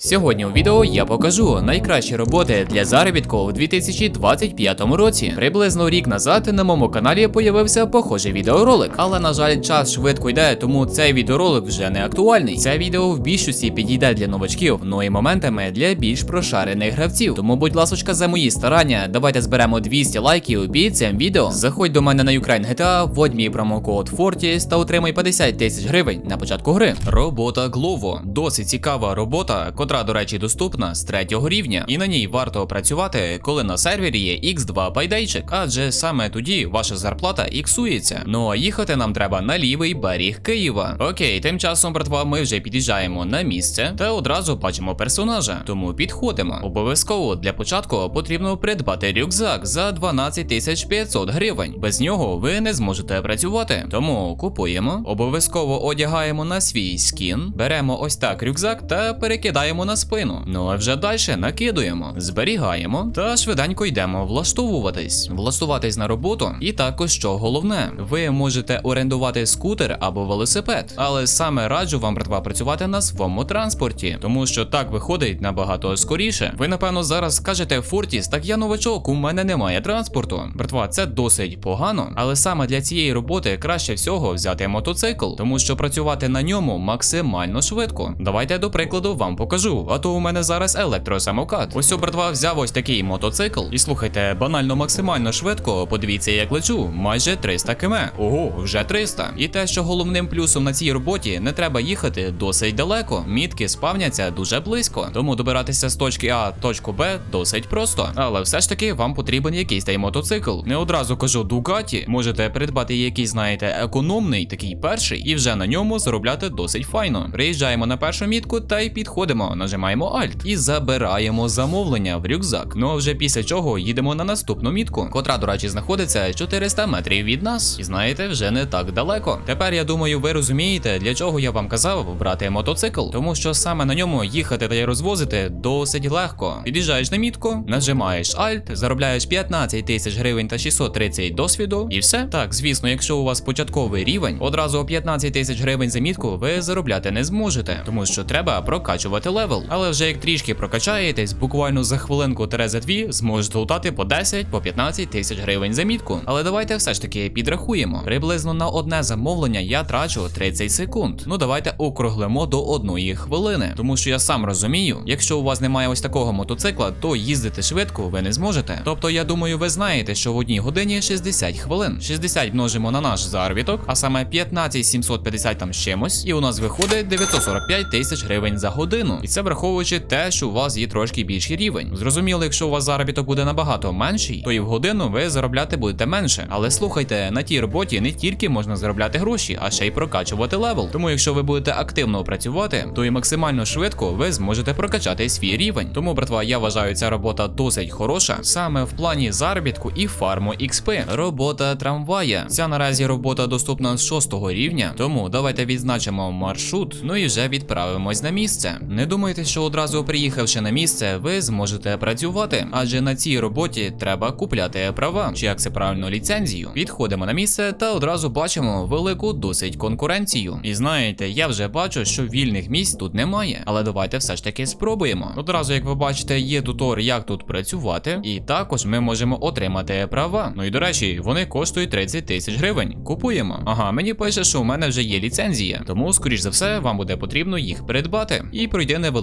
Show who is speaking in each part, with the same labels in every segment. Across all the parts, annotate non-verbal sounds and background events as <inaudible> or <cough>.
Speaker 1: Сьогодні у відео я покажу найкращі роботи для заробітку у 2025 році. Приблизно рік назад на моєму каналі появився похожий відеоролик, але на жаль, час швидко йде, тому цей відеоролик вже не актуальний. Це відео в більшості підійде для новачків, ну і моментами для більш прошарених гравців. Тому, будь ласочка, за мої старання, давайте зберемо 200 лайків під цим відео. Заходь до мене на Ukraine GTA, вводь мій промокод Fortis та отримай 50 тисяч гривень на початку гри. Робота Glovo. досить цікава робота, котра, до речі, доступна з третього рівня, і на ній варто працювати, коли на сервері є X2 байдейчик, адже саме тоді ваша зарплата іксується. Ну а їхати нам треба на лівий берег Києва. Окей, тим часом, братва, ми вже під'їжджаємо на місце та одразу бачимо персонажа. Тому підходимо. Обов'язково для початку потрібно придбати рюкзак за 12 тисяч 500 гривень. Без нього ви не зможете працювати. Тому купуємо, обов'язково одягаємо на свій скін, беремо ось так рюкзак та перекидаємо на спину. Ну а вже далі накидуємо, зберігаємо та швиденько йдемо влаштовуватись, влаштуватись на роботу. І також що головне, ви можете орендувати скутер або велосипед, але саме раджу вам братва працювати на своєму транспорті, тому що так виходить набагато скоріше. Ви напевно зараз скажете Фортіс, так я новачок, у мене немає транспорту. Братва, це досить погано, але саме для цієї роботи краще всього взяти мотоцикл, тому що працювати на ньому максимально швидко. Давайте до прикладу вам покажу. А то у мене зараз електросамокат. Ось о, братва взяв ось такий мотоцикл. І слухайте, банально максимально швидко. Подивіться, як лечу. Майже 300 км. Ого, вже 300. І те, що головним плюсом на цій роботі не треба їхати досить далеко. Мітки спавняться дуже близько. Тому добиратися з точки А точку Б досить просто. Але все ж таки вам потрібен якийсь той мотоцикл. Не одразу кажу Дугаті. Можете придбати якийсь, знаєте, економний, такий перший, і вже на ньому заробляти досить файно. Приїжджаємо на першу мітку та й підходимо, нажимаємо Alt і забираємо замовлення в рюкзак. Ну а вже після чого їдемо на наступну мітку, котра, до речі, знаходиться 400 метрів від нас. І знаєте, вже не так далеко. Тепер я думаю, ви розумієте, для чого я вам казав брати мотоцикл, тому що саме на ньому їхати та й розвозити досить легко. Під'їжджаєш на мітку, нажимаєш Alt, заробляєш 15 тисяч гривень та 630 досвіду, і все. Так, звісно, якщо у вас початковий рівень, одразу 15 тисяч гривень за мітку ви заробляти не зможете, тому що треба прокачувати левел. Але вже як трішки прокачаєтесь, буквально за хвилинку за дві зможете лутати по 10, по 15 тисяч гривень за мітку. Але давайте все ж таки підрахуємо. Приблизно на одне замовлення я трачу 30 секунд. Ну давайте округлимо до одної хвилини. Тому що я сам розумію, якщо у вас немає ось такого мотоцикла, то їздити швидко ви не зможете. Тобто, я думаю, ви знаєте, що в одній годині 60 хвилин. 60 множимо на наш заробіток, а саме 15 750 там чимось, і у нас виходить 945 тисяч гривень за годину. І це враховуючи те, що у вас є трошки більший рівень. Зрозуміло, якщо у вас заробіток буде набагато менший, то і в годину ви заробляти будете менше. Але слухайте, на тій роботі не тільки можна заробляти гроші, а ще й прокачувати левел. Тому, якщо ви будете активно працювати, то і максимально швидко ви зможете прокачати свій рівень. Тому, братва, я вважаю, ця робота досить хороша, саме в плані заробітку і фарму XP. Робота трамвая. Ця наразі робота доступна з 6 рівня, тому давайте відзначимо маршрут, ну і вже відправимось на місце. Не думайте, що одразу приїхавши на місце, ви зможете працювати, адже на цій роботі треба купляти права, чи як це правильно ліцензію. Підходимо на місце та одразу бачимо велику досить конкуренцію. І знаєте, я вже бачу, що вільних місць тут немає, але давайте все ж таки спробуємо. Одразу, як ви бачите, є тутор, як тут працювати, і також ми можемо отримати права. Ну і до речі, вони коштують 30 тисяч гривень. Купуємо. Ага, мені пише, що у мене вже є ліцензія, тому, скоріш за все, вам буде потрібно їх придбати. І пройде невеличкий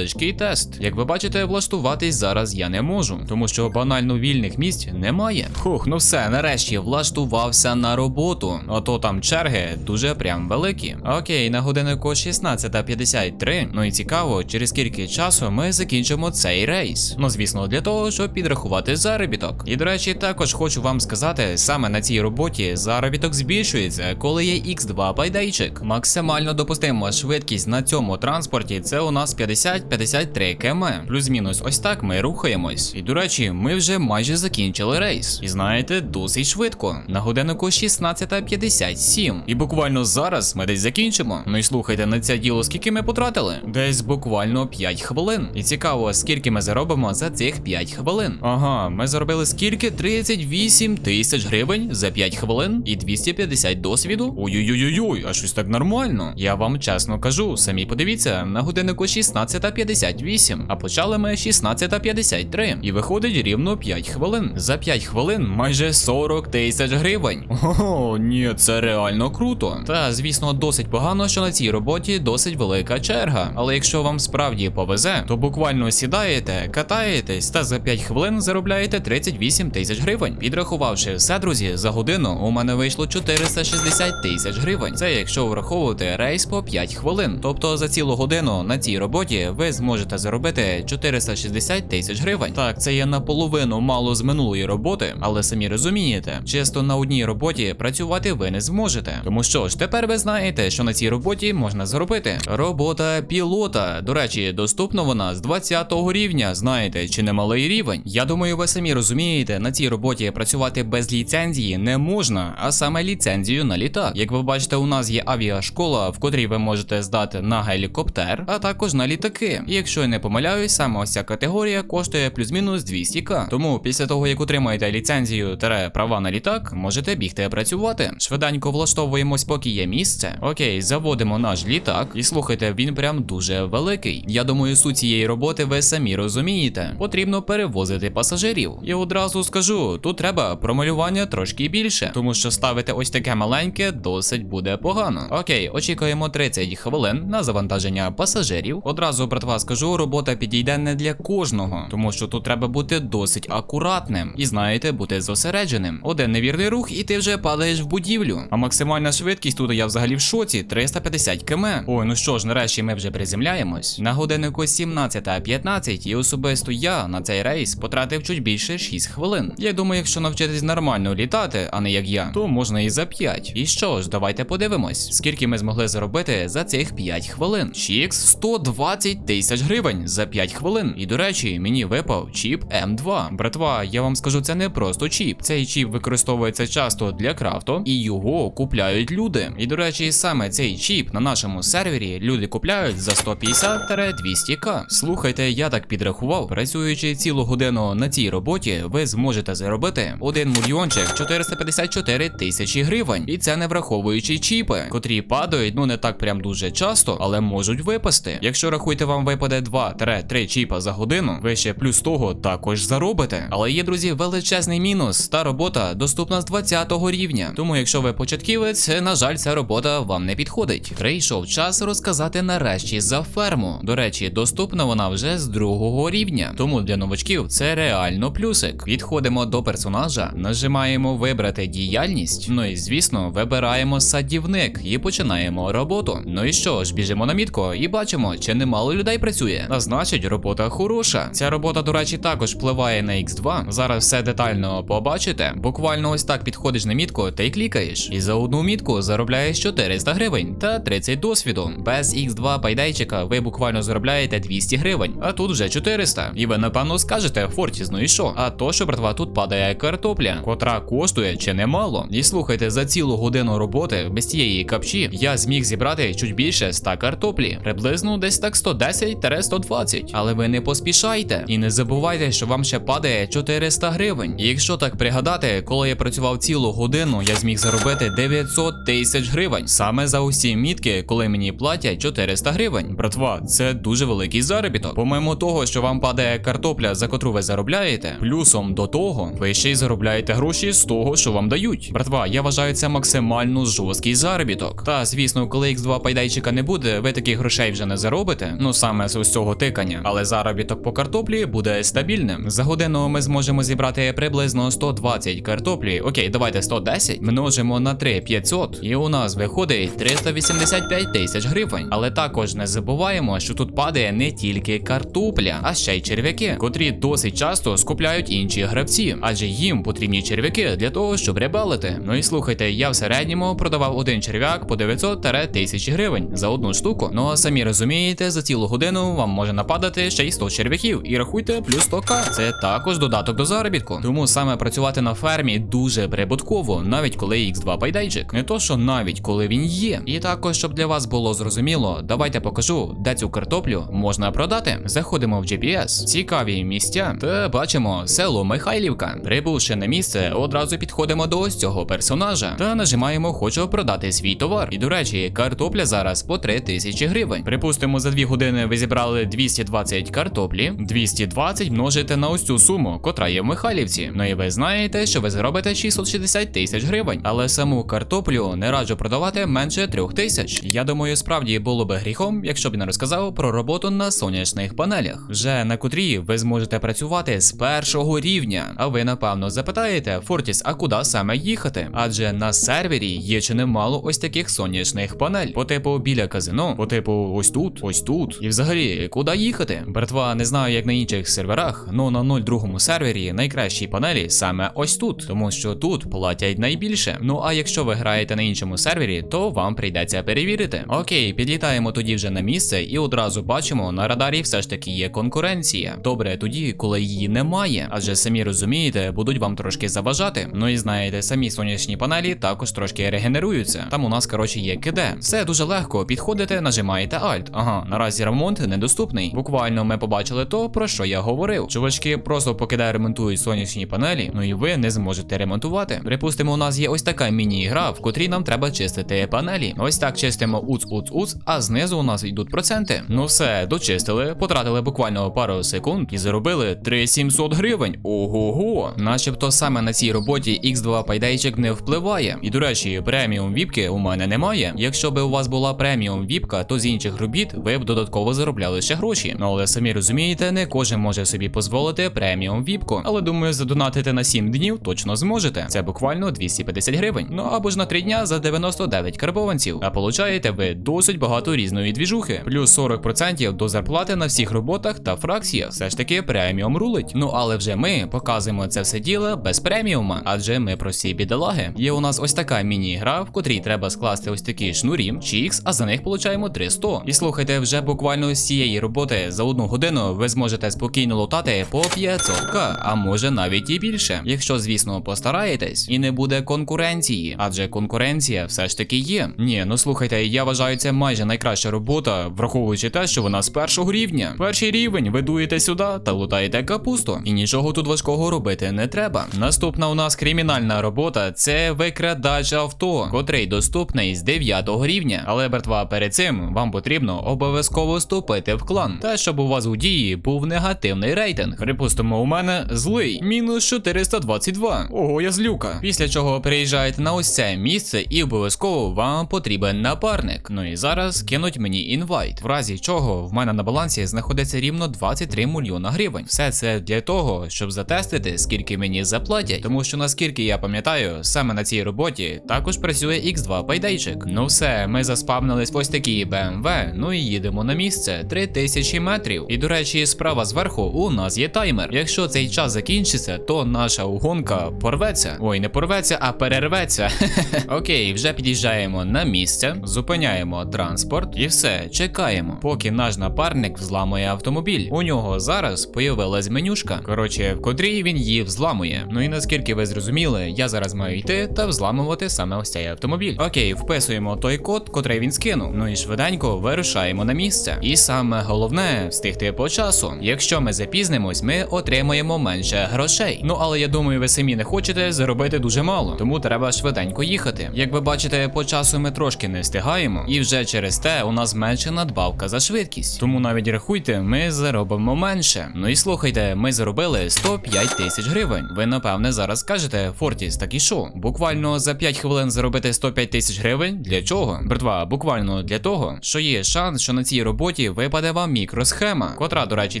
Speaker 1: тест. Як ви бачите, влаштуватись зараз я не можу, тому що банально вільних місць немає. Хух, ну все, нарешті влаштувався на роботу. А то там черги дуже прям великі. Окей, на годиннику 16.53. Ну і цікаво, через скільки часу ми закінчимо цей рейс. Ну, звісно, для того, щоб підрахувати заробіток. І до речі, також хочу вам сказати, саме на цій роботі заробіток збільшується, коли є X2 байдейчик. Максимально допустима швидкість на цьому транспорті це у нас 50-53 км. Плюс-мінус, ось так ми рухаємось. І до речі, ми вже майже закінчили рейс. І знаєте, досить швидко. На годиннику 16.57. І буквально зараз ми десь закінчимо. Ну і слухайте, на це діло скільки ми потратили? Десь буквально 5 хвилин. І цікаво, скільки ми заробимо за цих 5 хвилин. Ага, ми заробили скільки? 38 тисяч гривень за 5 хвилин і 250 досвіду. Ой-ой-ой, а щось так нормально. Я вам чесно кажу, самі подивіться, на годиннику 16 16.58, а почали ми 16.53. І виходить рівно 5 хвилин. За 5 хвилин майже 40 тисяч гривень. Ого, ні, це реально круто. Та звісно, досить погано, що на цій роботі досить велика черга. Але якщо вам справді повезе, то буквально сідаєте, катаєтесь та за 5 хвилин заробляєте 38 тисяч гривень. Підрахувавши все, друзі, за годину у мене вийшло 460 тисяч гривень. Це якщо враховувати рейс по 5 хвилин. Тобто за цілу годину на цій роботі ви зможете заробити 460 тисяч гривень. Так, це є наполовину мало з минулої роботи, але самі розумієте, чисто на одній роботі працювати ви не зможете. Тому що ж, тепер ви знаєте, що на цій роботі можна заробити. Робота пілота. До речі, доступна вона з 20 рівня. Знаєте, чи не малий рівень? Я думаю, ви самі розумієте, на цій роботі працювати без ліцензії не можна, а саме ліцензію на літак. Як ви бачите, у нас є авіашкола, в котрій ви можете здати на гелікоптер, а також на літаки. І якщо я не помиляюсь, саме ось ця категорія коштує плюс-мінус 200к. Тому після того, як отримаєте ліцензію тере права на літак, можете бігти працювати. Швиденько влаштовуємось, поки є місце. Окей, заводимо наш літак, і слухайте, він прям дуже великий. Я думаю, суть цієї роботи ви самі розумієте. Потрібно перевозити пасажирів. І одразу скажу, тут треба промалювання трошки більше, тому що ставити ось таке маленьке досить буде погано. Окей, очікуємо 30 хвилин на завантаження пасажирів. Одразу братва скажу, робота підійде не для кожного, тому що тут треба бути досить акуратним і знаєте, бути зосередженим. Один невірний рух, і ти вже падаєш в будівлю. А максимальна швидкість тут я взагалі в шоці 350 км. Ой, ну що ж, нарешті ми вже приземляємось. На годиннику 17.15 і особисто я на цей рейс потратив чуть більше 6 хвилин. Я думаю, якщо навчитись нормально літати, а не як я, то можна і за 5. І що ж, давайте подивимось, скільки ми змогли заробити за цих 5 хвилин. Чікс 120 тисяч гривень за 5 хвилин. І до речі, мені випав чіп М2. Братва, я вам скажу, це не просто чіп. Цей чіп використовується часто для крафту, і його купляють люди. І до речі, саме цей чіп на нашому сервері люди купляють за 150-200к. Слухайте, я так підрахував, працюючи цілу годину на цій роботі, ви зможете заробити 1 мільйончик 454 тисячі гривень. І це не враховуючи чіпи, котрі падають, ну не так прям дуже часто, але можуть випасти. Якщо рахуйте, вам випаде 2-3 чіпа за годину, ви ще плюс того також заробите. Але є, друзі, величезний мінус. Та робота доступна з 20 рівня. Тому, якщо ви початківець, на жаль, ця робота вам не підходить. Прийшов час розказати нарешті за ферму. До речі, доступна вона вже з другого рівня. Тому для новачків це реально плюсик. Підходимо до персонажа, нажимаємо вибрати діяльність. Ну і звісно, вибираємо садівник і починаємо роботу. Ну і що ж, біжимо на мітку і бачимо, чи немало людей працює. А значить, робота хороша. Ця робота, до речі, також впливає на X2. Зараз все детально побачите. Буквально ось так підходиш на мітку та й клікаєш. І за одну мітку заробляєш 400 гривень та 30 досвіду. Без X2 пайдайчика ви буквально заробляєте 200 гривень, а тут вже 400. І ви напевно скажете, Фортіс, ну і що? А то, що братва, тут падає картопля, котра коштує чи немало. І слухайте, за цілу годину роботи без тієї капчі я зміг зібрати чуть більше 100 картоплі, приблизно десь так 110-120. Але ви не поспішайте і не забувайте, що вам ще падає 400 гривень. Якщо так пригадати, коли я працював цілу годину, я зміг заробити 900 тисяч гривень. Саме за усі мітки, коли мені платять 400 гривень. Братва, це дуже великий заробіток. Помимо того, що вам падає картопля, за котру ви заробляєте, плюсом до того, ви ще й заробляєте гроші з того, що вам дають. Братва, я вважаю це максимально жорсткий заробіток. Та звісно, коли X2 пайдайчика не буде, ви таких грошей вже не заробите. Ну саме з ось цього тикання. Але заробіток по картоплі буде стабільним. За годину ми зможемо зібрати приблизно 120 картоплі. Окей, давайте 110. Множимо на 3 500. І у нас виходить 385 тисяч гривень. Але також не забуваємо, що тут падає не тільки картопля, а ще й черв'яки, котрі досить часто скупляють інші гравці, адже їм потрібні черв'яки для того, щоб ребелити. Ну і слухайте, я в середньому продавав один черв'як по 900-1000 гривень за одну штуку. Ну а самі розумієте, за цілу годину вам може нападати ще й 100 черв'яків. І рахуйте плюс 100к. Це також додаток до заробітку. Тому саме працювати на фермі дуже прибутково, навіть коли X2 пайдайчик. Не то, що навіть коли він є. І також, щоб для вас було зрозуміло, давайте покажу, де цю картоплю можна продати. Заходимо в GPS, цікаві місця, та бачимо село Михайлівка. Прибувши на місце, одразу підходимо до ось цього персонажа та нажимаємо Хочу продати свій товар. І до речі, картопля зараз по 3 тисячі гривень. Припустимо, за 2 години. Години ви зібрали 220 картоплі, 220 множите на ось цю суму, котра є в Михайлівці. Ну і ви знаєте, що ви заробите 660 тисяч гривень. Але саму картоплю не раджу продавати менше 3 тисяч. Я думаю, справді було би гріхом, якщо б не розказав про роботу на сонячних панелях, вже на котрій ви зможете працювати з першого рівня. А ви напевно запитаєте, Фортіс, а куди саме їхати? Адже на сервері є чи немало ось таких сонячних панель, по типу біля казино, по типу ось тут, ось тут. І взагалі, куди їхати? Братва, не знаю, як на інших серверах, но на 02 сервері найкращі панелі саме ось тут, тому що тут платять найбільше. Ну а якщо ви граєте на іншому сервері, то вам прийдеться перевірити. Окей, підлітаємо тоді вже на місце і одразу бачимо, на радарі все ж таки є конкуренція. Добре, тоді, коли її немає, адже самі розумієте, будуть вам трошки заважати. Ну і знаєте, самі сонячні панелі також трошки регенеруються. Там у нас, коротше, є КД. Все дуже легко. Підходите, нажимаєте Alt. Ага, наразі ремонт недоступний. Буквально ми побачили то, про що я говорив. Чувачки просто покидають ремонтують сонячні панелі, ну і ви не зможете ремонтувати. Припустимо, у нас є ось така міні-гра, в котрій нам треба чистити панелі. Ось так чистимо уц-уц-уц, а знизу у нас йдуть проценти. Ну все, дочистили, потратили буквально пару секунд і заробили 3700 гривень. Ого-го! Начебто саме на цій роботі X2 пайдейчик не впливає. І до речі, преміум віпки у мене немає. Якщо би у вас була преміум віпка, то з інших робіт ви б додатково заробляли ще гроші. Ну але самі розумієте, не кожен може собі дозволити преміум віпку. Але думаю, задонатити на 7 днів точно зможете. Це буквально 250 гривень. Ну або ж на 3 дня за 99 карбованців. А получаєте ви досить багато різної двіжухи. Плюс 40% до зарплати на всіх роботах та фракціях. Все ж таки преміум рулить. Ну але вже ми показуємо це все діло без преміума, адже ми прості бідолаги. Є у нас ось така міні-гра, в котрій треба скласти ось такі шнурі, чікс, а за них получаємо 300. І слухайте, вже буквально з цієї роботи за одну годину ви зможете спокійно лутати по 500к, а може навіть і більше. Якщо, звісно, постараєтесь, і не буде конкуренції, адже конкуренція все ж таки є. Ні, ну слухайте, я вважаю це майже найкраща робота, враховуючи те, що вона з першого рівня. Перший рівень ви дуєте сюди та лутаєте капусту. І нічого тут важкого робити не треба. Наступна у нас кримінальна робота це викрадач авто, котрий доступний з 9 рівня. Але братва, перед цим вам потрібно обов'язково вступити в клан. Та щоб у вас у дії був негативний рейтинг. Припустимо, у мене злий мінус 422. Ого, я злюка. Після чого приїжджаєте на ось це місце, і обов'язково вам потрібен напарник. Ну і зараз кинуть мені інвайт. В разі чого в мене на балансі знаходиться рівно 23 мільйона гривень. Все це для того, щоб затестити, скільки мені заплатять. Тому що наскільки я пам'ятаю, саме на цій роботі також працює X2 пайдейчик. Ну все, ми заспавнились ось такій BMW, ну і їдемо на місце 3000 метрів. І до речі, справа зверху у нас є таймер. Якщо цей час закінчиться, то наша угонка порветься. Ой, не порветься, а перерветься. <laughs> Окей, вже під'їжджаємо на місце, зупиняємо транспорт і все, чекаємо, поки наш напарник взламує автомобіль. У нього зараз появилась менюшка, коротше, в котрій він її взламує. Ну і наскільки ви зрозуміли, я зараз маю йти та взламувати саме ось цей автомобіль. Окей, вписуємо той код, котрий він скинув. Ну і швиденько вирушаємо на місце. І саме головне встигти по часу. Якщо ми запізнимось, ми отримаємо менше грошей. Ну але я думаю, ви самі не хочете заробити дуже мало, тому треба швиденько їхати. Як ви бачите, по часу ми трошки не встигаємо, і вже через те у нас менше надбавка за швидкість. Тому навіть рахуйте, ми заробимо менше. Ну і слухайте, ми заробили 105 тисяч гривень. Ви напевне зараз скажете, Фортіс, так і що? Буквально за 5 хвилин заробити 105 тисяч гривень? Для чого? Братва, буквально для того, що є шанс, що на цій роботі випаде вам мікросхема, котра, до речі,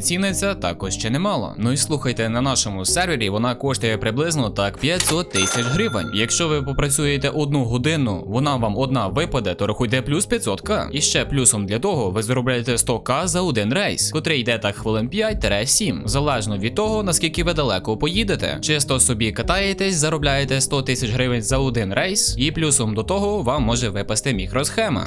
Speaker 1: ціниться також ще немало. Ну і слухайте, на нашому сервері вона коштує приблизно так 500 тисяч гривень. Якщо ви попрацюєте одну годину, вона вам одна випаде, то рахуйте плюс 500к. І ще плюсом для того ви заробляєте 100к за один рейс, котрий йде так хвилин 5-7, залежно від того, наскільки ви далеко поїдете. Чисто собі катаєтесь, заробляєте 100 тисяч гривень за один рейс, і плюсом до того вам може випасти мікросхема.